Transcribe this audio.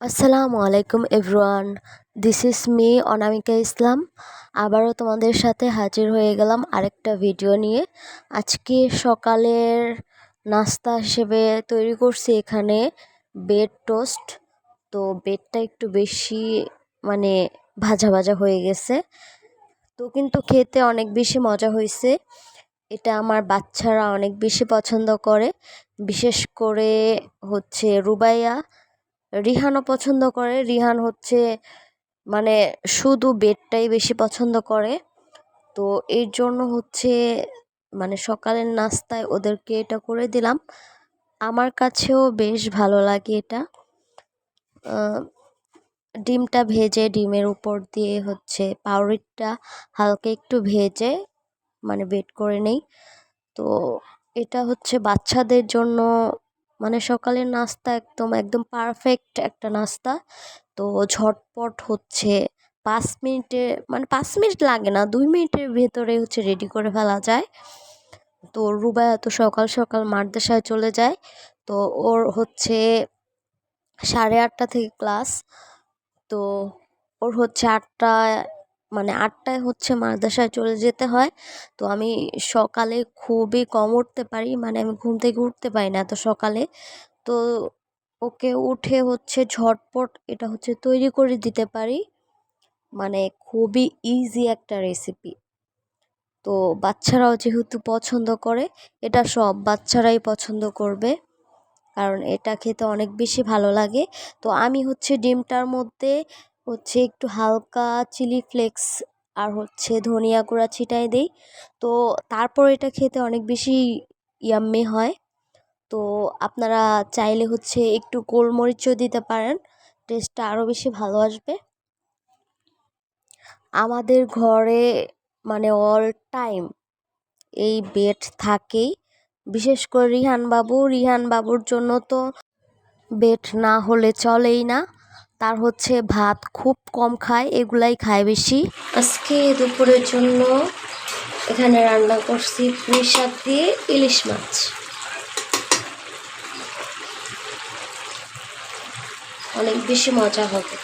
আসসালামু আলাইকুম everyone this is me Anamika Islam. আবারও তোমাদের সাথে হাজির হয়ে গেলাম আরেকটা ভিডিও নিয়ে। আজকে সকালের নাস্তা হিসেবে তৈরি করছি এখানে বেড টোস্ট তো বেডটা একটু বেশি মানে ভাজা ভাজা হয়ে গেছে। তো কিন্তু খেতে অনেক বেশি মজা হয়েছে। এটা আমার বাচ্চারা অনেক বেশি পছন্দ করে। বিশেষ করে হচ্ছে রুবাইয়া রিহানও পছন্দ করে। রিহান হচ্ছে মানে শুধু বেডটাই বেশি পছন্দ করে। তো এর জন্য হচ্ছে মানে সকালের নাস্তায় ওদেরকে এটা করে দিলাম। আমার কাছেও বেশ ভালো লাগে এটা। ডিমটা ভেজে ডিমের উপর দিয়ে হচ্ছে পাউরুটিটা হালকা একটু ভেজে মানে বেট করে নেই। তো এটা হচ্ছে বাচ্চাদের জন্য মানে সকালের নাস্তা একদম একদম পারফেক্ট একটা নাস্তা। তো ঝটপট হচ্ছে পাঁচ মিনিটে মানে পাঁচ মিনিট লাগে না, দুই মিনিটের ভেতরে হচ্ছে রেডি করে ফেলা যায়। তো রুবাই এত সকাল সকাল মাদ্রাসায় চলে যায়। তো ওর হচ্ছে সাড়ে আটটা থেকে ক্লাস তো ওর হচ্ছে আটটায় মানে আটটায় হচ্ছে মাদ্রাসায় চলে যেতে হয়। তো আমি সকালে খুবই কম উঠতে পারি মানে আমি ঘুম থেকে উঠতে পারি না এত সকালে। তো ওকে উঠে হচ্ছে ঝটপট এটা হচ্ছে তৈরি করে দিতে পারি। মানে খুবই ইজি একটা রেসিপি তো বাচ্চারাও যেহেতু পছন্দ করে, এটা সব বাচ্চারাই পছন্দ করবে। কারণ এটা খেতে অনেক বেশি ভালো লাগে। তো আমি হচ্ছে ডিমটার মধ্যে হচ্ছে একটু হালকা চিলি ফ্লেক্স আর হচ্ছে ধনিয়া গুঁড়া ছিটাই দিই। তো তারপর এটা খেতে অনেক বেশি ইয়াম্মি হয়। তো আপনারা চাইলে হচ্ছে একটু গোলমরিচও দিতে পারেন, টেস্টটা আরও বেশি ভালো আসবে। আমাদের ঘরে মানে অল টাইম এই বেড থাকেই। বিশেষ করে রিহান বাবু, রিহান বাবুর জন্য তো বেড না হলে চলেই না। তার হচ্ছে ভাত খুব কম খায়, এগুলাই খায় বেশি। আজকে দুপুরের জন্য এখানে রান্না করছি পুঁই শাক দিয়ে ইলিশ মাছ। অনেক বেশি মজা হবে।